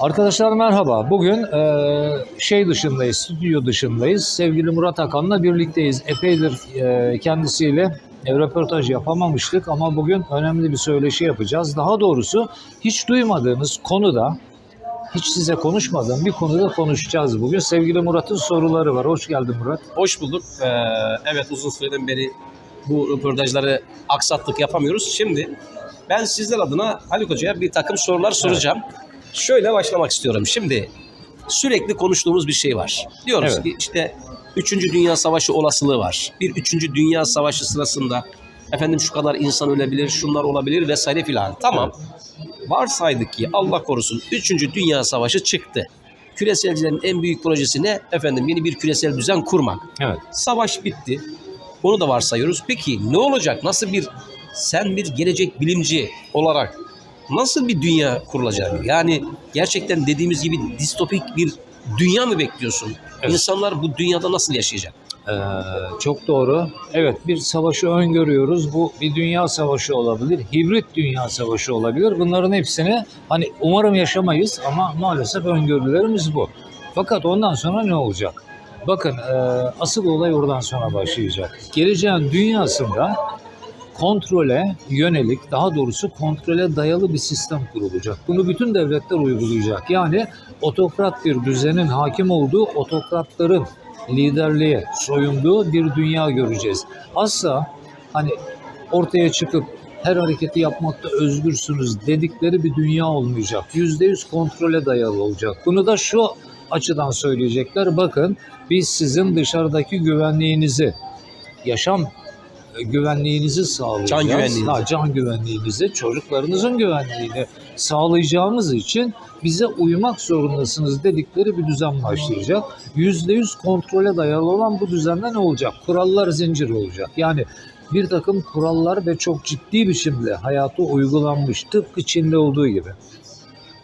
Arkadaşlar merhaba. Bugün e, şey dışındayız, stüdyo dışındayız. Sevgili Murat Akan'la birlikteyiz. Epeydir e, kendisiyle e, röportaj yapamamıştık ama bugün önemli bir söyleşi yapacağız. Daha doğrusu hiç duymadığınız konuda, hiç size konuşmadığım bir konuda konuşacağız bugün. Sevgili Murat'ın soruları var. Hoş geldin Murat. Hoş bulduk. Ee, evet uzun süreden beri bu röportajları aksattık yapamıyoruz. Şimdi ben sizler adına Haluk Hoca'ya bir takım sorular soracağım. Şöyle başlamak istiyorum. Şimdi sürekli konuştuğumuz bir şey var. Diyoruz Evet. ki işte 3. Dünya Savaşı olasılığı var. Bir 3. Dünya Savaşı sırasında efendim şu kadar insan ölebilir, şunlar olabilir vesaire filan. Tamam. Varsaydık ki Allah korusun 3. Dünya Savaşı çıktı. Küreselcilerin en büyük projesi ne? Efendim yeni bir küresel düzen kurmak. Evet. Savaş bitti. Onu da varsayıyoruz. Peki ne olacak? Nasıl bir sen bir gelecek bilimci olarak nasıl bir dünya kurulacak? Yani gerçekten dediğimiz gibi distopik bir dünya mı bekliyorsun? Evet. İnsanlar bu dünyada nasıl yaşayacak? Ee, çok doğru. Evet bir savaşı öngörüyoruz. Bu bir dünya savaşı olabilir. Hibrit dünya savaşı olabilir. Bunların hepsini hani umarım yaşamayız ama maalesef öngörülerimiz bu. Fakat ondan sonra ne olacak? Bakın e, asıl olay oradan sonra başlayacak. Geleceğin dünyasında kontrole yönelik, daha doğrusu kontrole dayalı bir sistem kurulacak. Bunu bütün devletler uygulayacak. Yani otokrat bir düzenin hakim olduğu otokratların liderliğe soyunduğu bir dünya göreceğiz. Asla hani ortaya çıkıp her hareketi yapmakta özgürsünüz dedikleri bir dünya olmayacak. Yüzde yüz kontrole dayalı olacak. Bunu da şu açıdan söyleyecekler. Bakın biz sizin dışarıdaki güvenliğinizi, yaşam güvenliğinizi sağlayacağız. Can güvenliğinizi. Ha, can güvenliğinizi, çocuklarınızın güvenliğini sağlayacağımız için bize uymak zorundasınız dedikleri bir düzen başlayacak. Yüzde yüz kontrole dayalı olan bu düzende ne olacak? Kurallar zinciri olacak. Yani bir takım kurallar ve çok ciddi biçimde hayata uygulanmış tıpkı Çin'de olduğu gibi.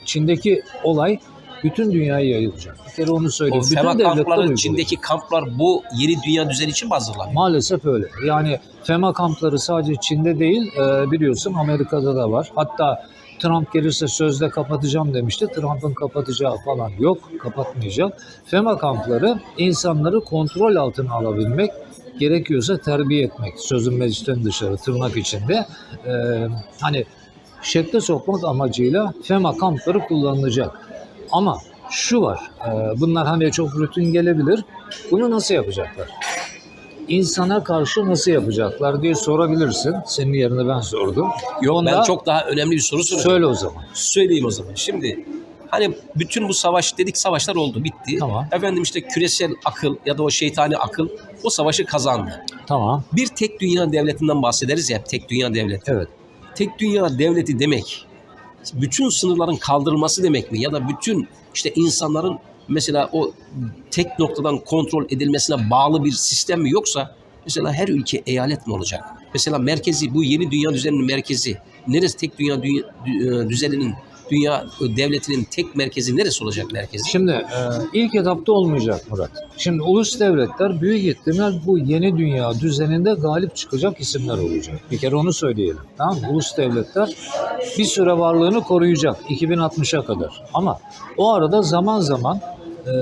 Çin'deki olay bütün dünyaya yayılacak. Bir kere onu O söyleyeyim. Bütün FEMA devletler kampları, uygulayacak. Çin'deki kamplar bu yeni dünya düzeni için mi hazırlanıyor? Maalesef öyle. Yani FEMA kampları sadece Çin'de değil e, biliyorsun Amerika'da da var. Hatta Trump gelirse sözde kapatacağım demişti. Trump'ın kapatacağı falan yok. Kapatmayacak. FEMA kampları insanları kontrol altına alabilmek gerekiyorsa terbiye etmek. Sözün meclisten dışarı tırnak içinde. E, hani şekle sokmak amacıyla FEMA kampları kullanılacak. Ama şu var, e, bunlar hani çok rutin gelebilir. Bunu nasıl yapacaklar? insana karşı nasıl yapacaklar diye sorabilirsin. Senin yerine ben sordum. Yok Onda- ben çok daha önemli bir soru soracağım. Söyle o zaman. Söyleyeyim o zaman. Şimdi hani bütün bu savaş dedik savaşlar oldu bitti. Tamam. Efendim işte küresel akıl ya da o şeytani akıl o savaşı kazandı. Tamam. Bir tek dünya devletinden bahsederiz ya tek dünya devleti. Evet. Tek dünya devleti demek bütün sınırların kaldırılması demek mi? Ya da bütün işte insanların mesela o tek noktadan kontrol edilmesine bağlı bir sistem mi yoksa mesela her ülke eyalet mi olacak? Mesela merkezi bu yeni dünya düzeninin merkezi neresi tek dünya dü- dü- düzeninin dünya devletinin tek merkezi neresi olacak merkezi? Şimdi e, ilk etapta olmayacak Murat. Şimdi ulus devletler büyük ihtimal bu yeni dünya düzeninde galip çıkacak isimler olacak. Bir kere onu söyleyelim. Tamam mı? Ulus devletler bir süre varlığını koruyacak 2060'a kadar. Ama o arada zaman zaman e,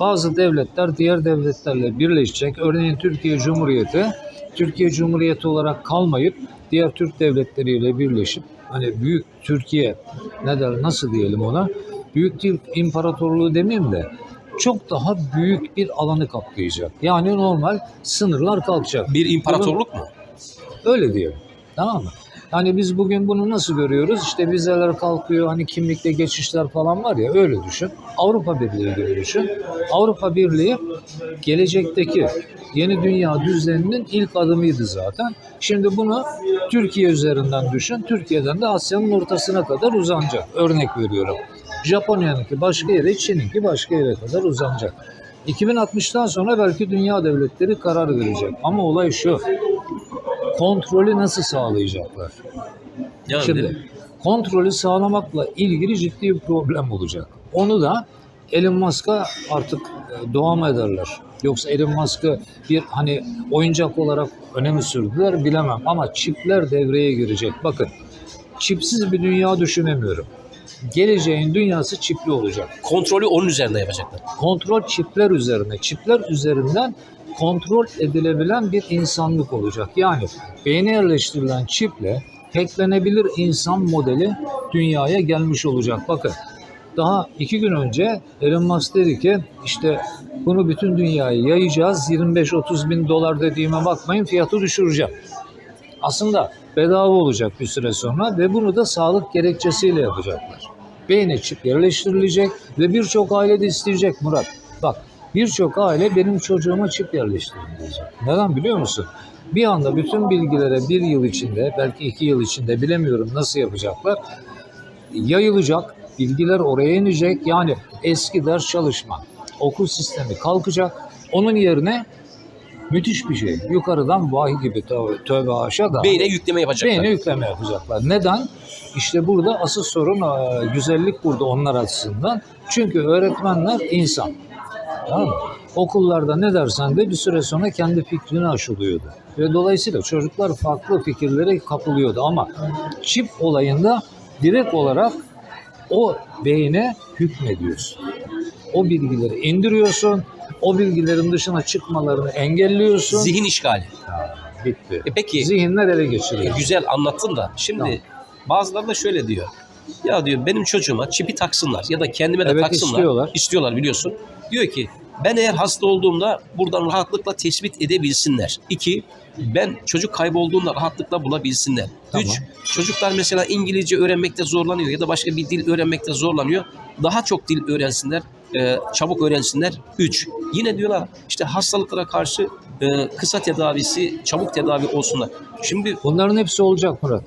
bazı devletler diğer devletlerle birleşecek. Örneğin Türkiye Cumhuriyeti Türkiye Cumhuriyeti olarak kalmayıp diğer Türk devletleriyle birleşip hani büyük Türkiye ne der nasıl diyelim ona büyük Türk İmparatorluğu demeyeyim de çok daha büyük bir alanı kaplayacak. Yani normal sınırlar kalkacak. Bir imparatorluk mu? Öyle diyelim. Tamam mı? Yani biz bugün bunu nasıl görüyoruz? İşte vizeler kalkıyor, hani kimlikle geçişler falan var ya öyle düşün. Avrupa Birliği gibi düşün. Avrupa Birliği gelecekteki yeni dünya düzeninin ilk adımıydı zaten. Şimdi bunu Türkiye üzerinden düşün. Türkiye'den de Asya'nın ortasına kadar uzanacak. Örnek veriyorum. Japonya'nınki başka yere, Çin'inki başka yere kadar uzanacak. 2060'tan sonra belki dünya devletleri karar verecek. Ama olay şu kontrolü nasıl sağlayacaklar? Yani Şimdi kontrolü sağlamakla ilgili ciddi bir problem olacak. Onu da Elon Musk'a artık e, doğa mı ederler? Yoksa Elon Musk'ı bir hani oyuncak olarak öne mi sürdüler bilemem ama çipler devreye girecek. Bakın çipsiz bir dünya düşünemiyorum. geleceğin dünyası çipli olacak. Kontrolü onun üzerinde yapacaklar. Kontrol çipler üzerine, çipler üzerinden kontrol edilebilen bir insanlık olacak. Yani beyne yerleştirilen çiple hacklenebilir insan modeli dünyaya gelmiş olacak. Bakın daha iki gün önce Elon Musk dedi ki işte bunu bütün dünyaya yayacağız. 25-30 bin dolar dediğime bakmayın fiyatı düşüreceğim. Aslında bedava olacak bir süre sonra ve bunu da sağlık gerekçesiyle yapacaklar. Beyne çip yerleştirilecek ve birçok aile de isteyecek Murat. Bak birçok aile benim çocuğuma çip yerleştirin diyecek. Neden biliyor musun? Bir anda bütün bilgilere bir yıl içinde belki iki yıl içinde bilemiyorum nasıl yapacaklar. Yayılacak, bilgiler oraya inecek. Yani eski ders çalışma, okul sistemi kalkacak. Onun yerine müthiş bir şey. Yukarıdan vahiy gibi tövbe, tövbe haşa da. Beyne yükleme yapacaklar. Beyne yükleme yapacaklar. Neden? İşte burada asıl sorun güzellik burada onlar açısından. Çünkü öğretmenler insan. Tamam mı? Okullarda ne dersen de bir süre sonra kendi fikrini aşılıyordu. Ve dolayısıyla çocuklar farklı fikirlere kapılıyordu. Ama çip olayında direkt olarak o beyne hükmediyorsun. O bilgileri indiriyorsun. O bilgilerin dışına çıkmalarını engelliyorsun. Zihin işgali. Bitti. E peki Zihinler ele e, geçiriyor. güzel anlattın da şimdi Tamam. bazıları da şöyle diyor. Ya diyor benim çocuğuma çipi taksınlar ya da kendime de Evet, taksınlar. istiyorlar. İstiyorlar biliyorsun. Diyor ki ben eğer hasta olduğumda buradan rahatlıkla tespit edebilsinler. İki, ben çocuk kaybolduğunda rahatlıkla bulabilsinler. Tamam. Üç, çocuklar mesela İngilizce öğrenmekte zorlanıyor ya da başka bir dil öğrenmekte zorlanıyor. Daha çok dil öğrensinler, e, çabuk öğrensinler. Üç, yine diyorlar işte hastalıklara karşı e, kısa tedavisi, çabuk tedavi olsunlar. Şimdi Bunların hepsi olacak Murat.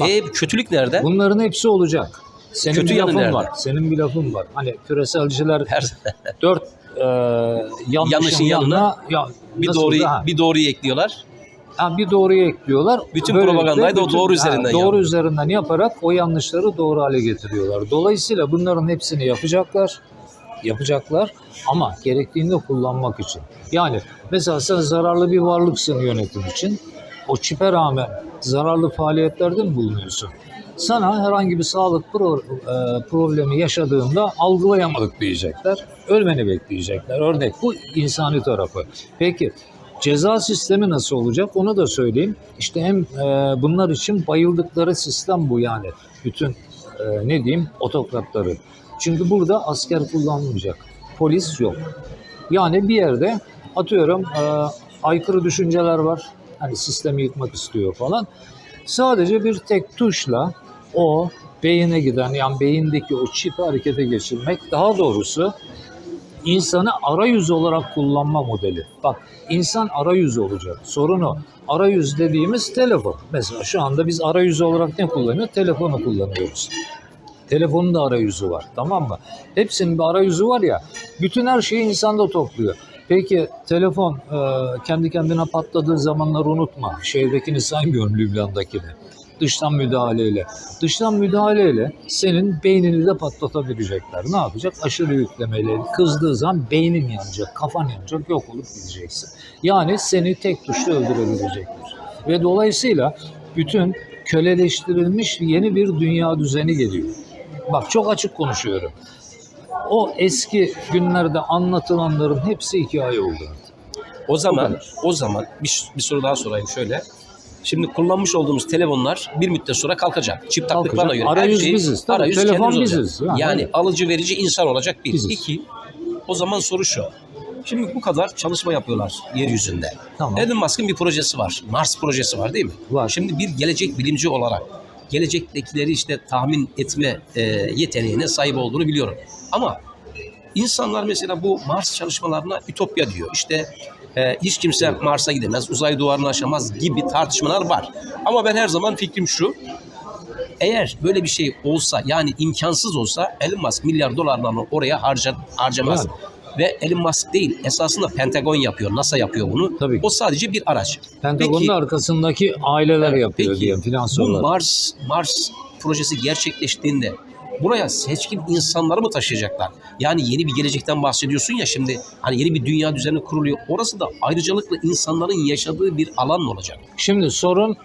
E, kötülük nerede? Bunların hepsi olacak. Senin Kötü bir lafın nerede? var. Senin bir lafın var. Hani küreselciler dört e, yanlışın, Yanlışın yanına, yanına ya, bir doğruyu ha, bir doğruyu ekliyorlar. ha, bir doğruyu ekliyorlar. Bütün Böylelikle propagandayı da o doğru üzerinden Doğru yapıyor. üzerinden yaparak o yanlışları doğru hale getiriyorlar. Dolayısıyla bunların hepsini yapacaklar. Yapacaklar ama gerektiğinde kullanmak için. Yani mesela sen zararlı bir varlıksın yönetim için. O çipe rağmen zararlı faaliyetlerde mi bulunuyorsun? Sana herhangi bir sağlık pro- e, problemi yaşadığında algılayamadık diyecekler. Ölmeni bekleyecekler. Örnek bu insani tarafı. Peki ceza sistemi nasıl olacak onu da söyleyeyim. İşte hem e, bunlar için bayıldıkları sistem bu yani. Bütün e, ne diyeyim otokratları. Çünkü burada asker kullanılmayacak. Polis yok. Yani bir yerde atıyorum e, aykırı düşünceler var. Hani sistemi yıkmak istiyor falan. Sadece bir tek tuşla o beyine giden yani beyindeki o çipi harekete geçirmek daha doğrusu insanı arayüz olarak kullanma modeli. Bak insan arayüz olacak. Sorun o. Arayüz dediğimiz telefon. Mesela şu anda biz arayüz olarak ne kullanıyoruz? Telefonu kullanıyoruz. Telefonun da arayüzü var. Tamam mı? Hepsinin bir arayüzü var ya. Bütün her şeyi insanda topluyor. Peki telefon e, kendi kendine patladığı zamanları unutma. Şehirdekini saymıyorum Lübnan'dakini. Dıştan müdahaleyle. Dıştan müdahaleyle senin beynini de patlatabilecekler. Ne yapacak? Aşırı yüklemeyle. Kızdığı zaman beynin yanacak, kafan yanacak, yok olup gideceksin. Yani seni tek tuşla öldürebilecekler. Ve dolayısıyla bütün köleleştirilmiş yeni bir dünya düzeni geliyor. Bak çok açık konuşuyorum. O eski günlerde anlatılanların hepsi hikaye oldu. O zaman o zaman bir, bir soru daha sorayım şöyle. Şimdi kullanmış olduğumuz telefonlar bir müddet sonra kalkacak. Çip taktıklarına Kalkacak. göre Arayüz her şey, biziz, tabii. arayüz Telefon biziz. Yani. Yani alıcı verici insan olacak bir. Biziz. İki, o zaman soru şu. Şimdi bu kadar çalışma yapıyorlar yeryüzünde. Tamam. Elon Musk'ın bir projesi var. Mars projesi var değil mi? Var. Şimdi bir gelecek bilimci olarak gelecektekileri işte tahmin etme e, yeteneğine sahip olduğunu biliyorum. Ama insanlar mesela bu Mars çalışmalarına ütopya diyor. İşte e, hiç kimse Mars'a gidemez, uzay duvarını aşamaz gibi tartışmalar var. Ama ben her zaman fikrim şu. Eğer böyle bir şey olsa yani imkansız olsa Elon Musk milyar dolarlarını oraya harca, harcamaz. Yani. Ve Elon Musk değil esasında Pentagon yapıyor, NASA yapıyor bunu. Tabii. O sadece bir araç. Pentagon'un Peki- arkasındaki aileler yapıyor Peki bu finansörler. Mars Mars projesi gerçekleştiğinde buraya seçkin insanları mı taşıyacaklar? Yani yeni bir gelecekten bahsediyorsun ya şimdi hani yeni bir dünya düzeni kuruluyor. Orası da ayrıcalıklı insanların yaşadığı bir alan olacak? Şimdi sorun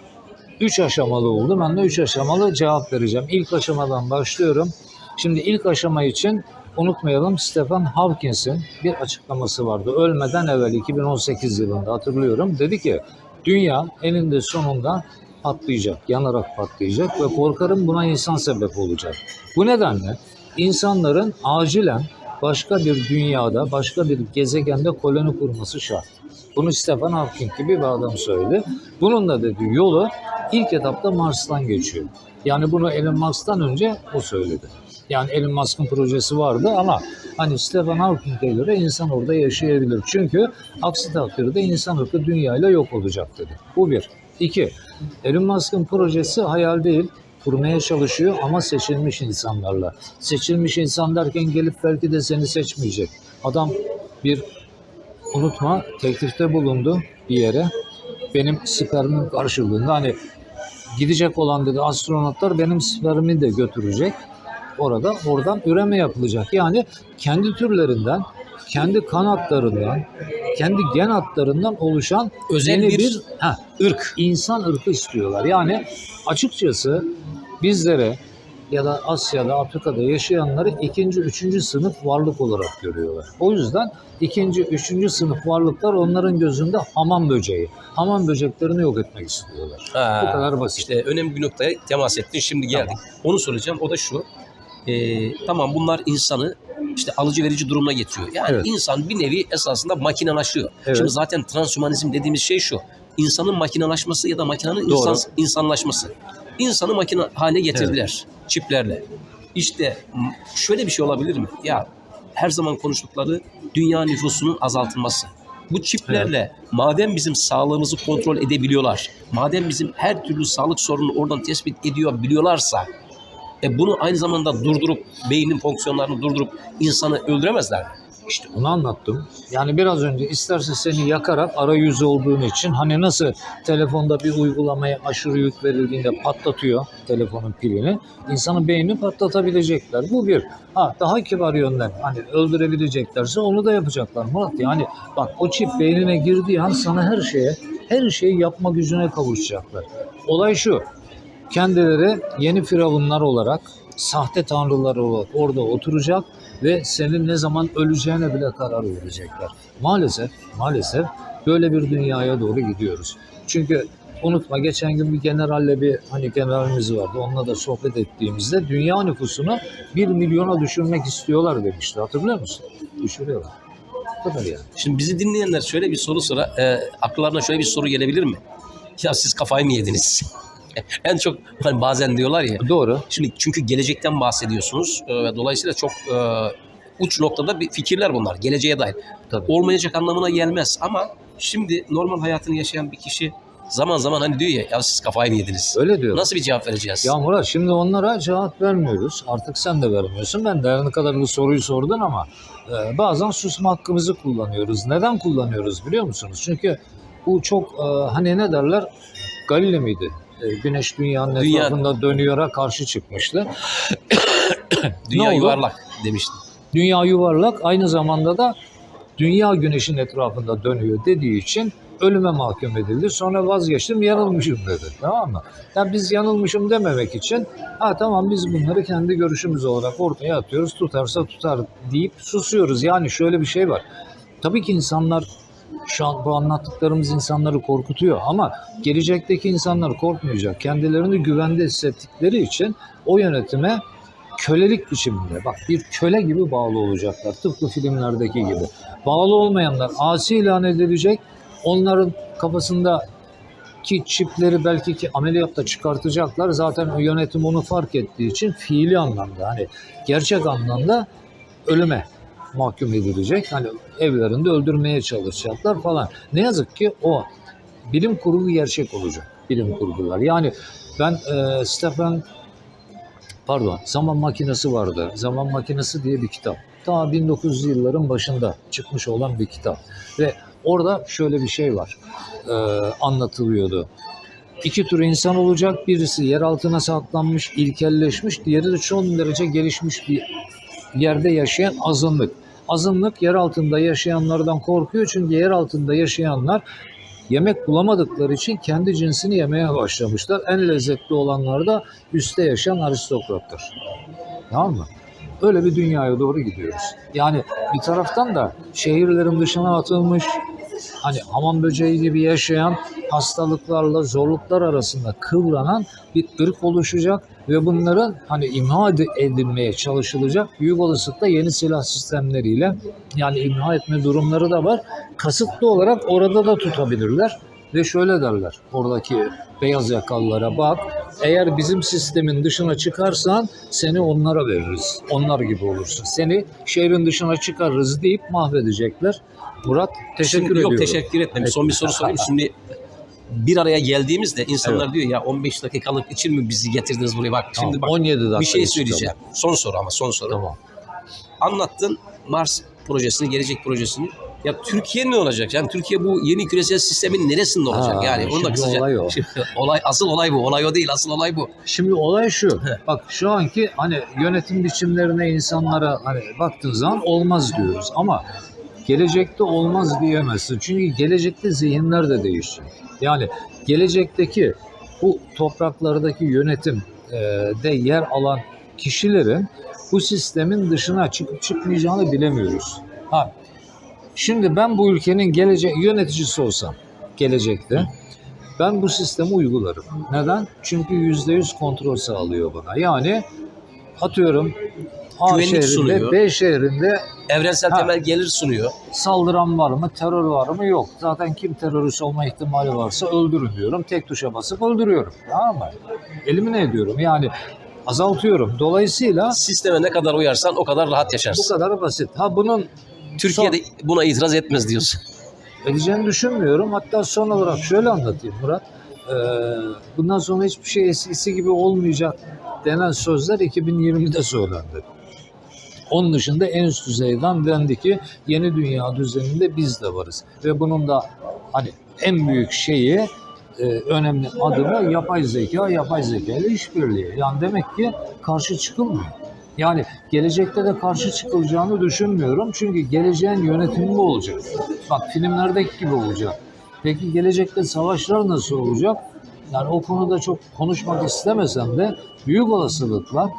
üç aşamalı oldu. Ben de üç aşamalı cevap vereceğim. İlk aşamadan başlıyorum. Şimdi ilk aşama için unutmayalım Stephen Hawkins'in bir açıklaması vardı. Ölmeden evvel 2018 yılında hatırlıyorum. Dedi ki dünya eninde sonunda patlayacak, yanarak patlayacak ve korkarım buna insan sebep olacak. Bu nedenle insanların acilen başka bir dünyada, başka bir gezegende koloni kurması şart. Bunu Stephen Hawking gibi bir adam söyledi. Bunun da dediği yolu ilk etapta Mars'tan geçiyor. Yani bunu Elon Musk'tan önce o söyledi. Yani Elon Musk'ın projesi vardı ama hani Stephen Hawking'e göre insan orada yaşayabilir. Çünkü aksi takdirde insan ırkı dünyayla yok olacak dedi. Bu bir. İki, Elon Musk'ın projesi hayal değil, kurmaya çalışıyor ama seçilmiş insanlarla. Seçilmiş insan derken gelip belki de seni seçmeyecek. Adam bir unutma teklifte bulundu bir yere. Benim spermim karşılığında hani gidecek olan dedi astronotlar benim spermimi de götürecek. Orada oradan üreme yapılacak. Yani kendi türlerinden, kendi kan hatlarından, kendi gen hatlarından oluşan Özel yeni bir ha, ırk. insan ırkı istiyorlar. Yani açıkçası bizlere ya da Asya'da, Afrika'da yaşayanları ikinci, üçüncü sınıf varlık olarak görüyorlar. O yüzden ikinci, üçüncü sınıf varlıklar onların gözünde hamam böceği. Hamam böceklerini yok etmek istiyorlar. Ha, Bu kadar basit. İşte önemli bir noktaya temas ettin. Şimdi geldik. Onu soracağım. O da şu. Ee, tamam bunlar insanı işte alıcı verici durumuna getiriyor. Yani Evet. insan bir nevi esasında makinalaşıyor. Evet. Şimdi zaten transhumanizm dediğimiz şey şu. İnsanın makinalaşması ya da makinenin Doğru. insan, insanlaşması. İnsanı makine haline getirdiler çiplerle. İşte şöyle bir şey olabilir mi? Ya her zaman konuştukları dünya nüfusunun azaltılması. Bu çiplerle madem bizim sağlığımızı kontrol edebiliyorlar, madem bizim her türlü sağlık sorununu oradan tespit ediyor biliyorlarsa, e bunu aynı zamanda durdurup beynin fonksiyonlarını durdurup insanı öldüremezler? İşte onu anlattım. Yani biraz önce isterse seni yakarak arayüzü olduğun için hani nasıl telefonda bir uygulamaya aşırı yük verildiğinde patlatıyor telefonun pilini. insanın beynini patlatabilecekler. Bu bir. Ha daha kibar yönden hani öldürebileceklerse onu da yapacaklar Murat. Yani bak o çip beynine girdiği an sana her şeye her şeyi yapma gücüne kavuşacaklar. Olay şu. Kendileri yeni firavunlar olarak sahte tanrılar olarak orada oturacak ve senin ne zaman öleceğine bile karar verecekler. Maalesef, maalesef böyle bir dünyaya doğru gidiyoruz. Çünkü unutma geçen gün bir generalle bir hani generalimiz vardı. Onunla da sohbet ettiğimizde dünya nüfusunu bir milyona düşürmek istiyorlar demişti. Hatırlıyor musun? Düşürüyorlar. Bu kadar yani. Şimdi bizi dinleyenler şöyle bir soru sonra e, akıllarına şöyle bir soru gelebilir mi? Ya siz kafayı mı yediniz? en çok hani bazen diyorlar ya Doğru. Şimdi çünkü gelecekten bahsediyorsunuz e, ve dolayısıyla çok e, uç noktada bir fikirler bunlar geleceğe dair. Tabii. Olmayacak anlamına gelmez ama şimdi normal hayatını yaşayan bir kişi zaman zaman hani diyor ya ya siz kafayı mı yediniz? Öyle diyor. Nasıl bir cevap vereceğiz? Ya Murat şimdi onlara cevap vermiyoruz. Artık sen de vermiyorsun. Ben de kadar bu soruyu sordun ama e, bazen susma hakkımızı kullanıyoruz. Neden kullanıyoruz biliyor musunuz? Çünkü bu çok e, hani ne derler Galile miydi? E, güneş dünyanın Dünya- etrafında dönüyor'a karşı çıkmıştı. Dünya yuvarlak demiştin. Dünya yuvarlak aynı zamanda da dünya güneşin etrafında dönüyor dediği için ölüme mahkum edildi. Sonra vazgeçtim yanılmışım dedi. Tamam mı? Yani biz yanılmışım dememek için ha tamam biz bunları kendi görüşümüz olarak ortaya atıyoruz. Tutarsa tutar deyip susuyoruz. Yani şöyle bir şey var. Tabii ki insanlar şu an bu anlattıklarımız insanları korkutuyor ama gelecekteki insanlar korkmayacak. Kendilerini güvende hissettikleri için o yönetime kölelik biçiminde bak bir köle gibi bağlı olacaklar tıpkı filmlerdeki gibi. Bağlı olmayanlar asi ilan edilecek. Onların kafasında ki çipleri belki ki ameliyatta çıkartacaklar. Zaten yönetim onu fark ettiği için fiili anlamda hani gerçek anlamda ölüme mahkum edilecek. Hani evlerinde öldürmeye çalışacaklar falan. Ne yazık ki o bilim kurgu gerçek olacak. Bilim kurgular. Yani ben e, Stephen pardon zaman makinesi vardı. Zaman makinesi diye bir kitap. Ta 1900'lü yılların başında çıkmış olan bir kitap. Ve orada şöyle bir şey var. E, anlatılıyordu. İki tür insan olacak. Birisi yer altına saklanmış, ilkelleşmiş. Diğeri de çok derece gelişmiş bir yerde yaşayan azınlık. Azınlık yer altında yaşayanlardan korkuyor çünkü yer altında yaşayanlar yemek bulamadıkları için kendi cinsini yemeye başlamışlar. En lezzetli olanlar da üstte yaşayan aristokratlar. Tamam mı? Öyle bir dünyaya doğru gidiyoruz. Yani bir taraftan da şehirlerin dışına atılmış, hani hamam böceği gibi yaşayan hastalıklarla zorluklar arasında kıvranan bir ırk oluşacak ve bunların hani imha ed- edilmeye çalışılacak. Büyük olasılıkla yeni silah sistemleriyle yani imha etme durumları da var. Kasıtlı olarak orada da tutabilirler ve şöyle derler oradaki beyaz yakalılara bak eğer bizim sistemin dışına çıkarsan seni onlara veririz. Onlar gibi olursun. Seni şehrin dışına çıkarırız deyip mahvedecekler. Murat teşekkür Şimdi, ediyorum. Yok teşekkür etmem. Son bir soru sorayım. Şimdi bir araya geldiğimizde insanlar diyor ya 15 dakikalık için mi bizi getirdiniz buraya? Bak Tamam, şimdi bak 17 dakika bir şey söyleyeceğim. Son soru ama son soru. Tamam. Anlattın Mars projesini, gelecek projesini. Ya Türkiye ne olacak? Yani Türkiye bu yeni küresel sistemin neresinde olacak? Ha, yani onu da kısaca. olay o. Şimdi olay asıl olay bu. Olay o değil. Asıl olay bu. Şimdi olay şu. Bak şu anki hani yönetim biçimlerine insanlara hani baktığın zaman olmaz diyoruz ama gelecekte olmaz diyemezsin. Çünkü gelecekte zihinler de değişecek. Yani gelecekteki bu topraklardaki yönetim e, de yer alan kişilerin bu sistemin dışına çıkıp çıkmayacağını bilemiyoruz. Ha, şimdi ben bu ülkenin gelecek yöneticisi olsam gelecekte ben bu sistemi uygularım. Neden? Çünkü %100 kontrol sağlıyor bana. Yani atıyorum A Güvenlik şehrinde, sunuyor. B şehrinde Evrensel Ha. temel gelir sunuyor. saldıran var mı, terör var mı? Yok. Zaten kim terörist olma ihtimali varsa öldürün diyorum. Tek tuşa basıp öldürüyorum. Tamam mı? Elimine ediyorum. Yani azaltıyorum. Dolayısıyla Sisteme ne kadar uyarsan o kadar rahat bu yaşarsın. kadar basit. Ha bunun Türkiye'de buna itiraz etmez diyorsun. edeceğini düşünmüyorum. Hatta son olarak şöyle anlatayım Murat. Ee, bundan sonra hiçbir şey eskisi gibi olmayacak denen sözler 2020'de söylendi. Onun dışında en üst düzeyden dendi ki yeni dünya düzeninde biz de varız. Ve bunun da hani en büyük şeyi e, önemli adımı yapay zeka, yapay zeka ile işbirliği. Yani demek ki karşı çıkılmıyor. Yani gelecekte de karşı çıkılacağını düşünmüyorum. Çünkü geleceğin yönetimi olacak. Bak filmlerdeki gibi olacak. Peki gelecekte savaşlar nasıl olacak? Yani o konuda çok konuşmak istemesem de büyük olasılıkla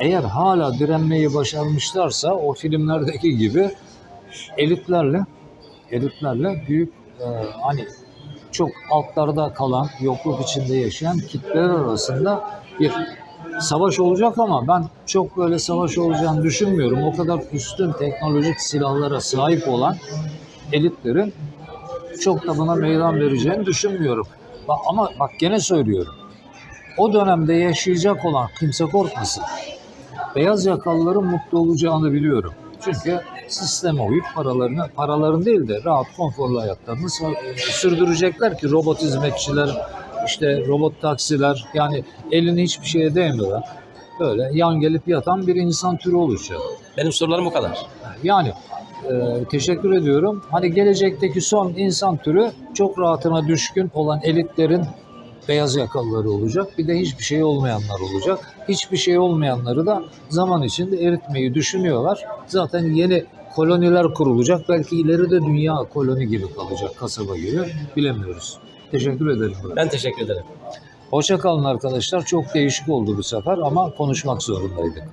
eğer hala direnmeyi başarmışlarsa o filmlerdeki gibi elitlerle elitlerle büyük e, hani çok altlarda kalan, yokluk içinde yaşayan kitleler arasında bir savaş olacak ama ben çok böyle savaş olacağını düşünmüyorum. O kadar üstün teknolojik silahlara sahip olan elitlerin çok da buna meydan vereceğini düşünmüyorum. Ama bak gene söylüyorum. O dönemde yaşayacak olan kimse korkmasın. Beyaz yakalıların mutlu olacağını biliyorum. Çünkü sisteme uyup paralarını, paraların değil de rahat konforlu hayatlarını sürdürecekler ki robot hizmetçiler, işte robot taksiler yani elini hiçbir şeye değmeden böyle yan gelip yatan bir insan türü olacak. Benim sorularım bu kadar. Yani e, teşekkür ediyorum. Hani gelecekteki son insan türü çok rahatına düşkün olan elitlerin beyaz yakalıları olacak. Bir de hiçbir şey olmayanlar olacak. Hiçbir şey olmayanları da zaman içinde eritmeyi düşünüyorlar. Zaten yeni koloniler kurulacak. Belki ileride dünya koloni gibi kalacak, kasaba gibi. Bilemiyoruz. Teşekkür ederim. Ben teşekkür ederim. Hoşça kalın arkadaşlar. Çok değişik oldu bu sefer ama konuşmak zorundaydık.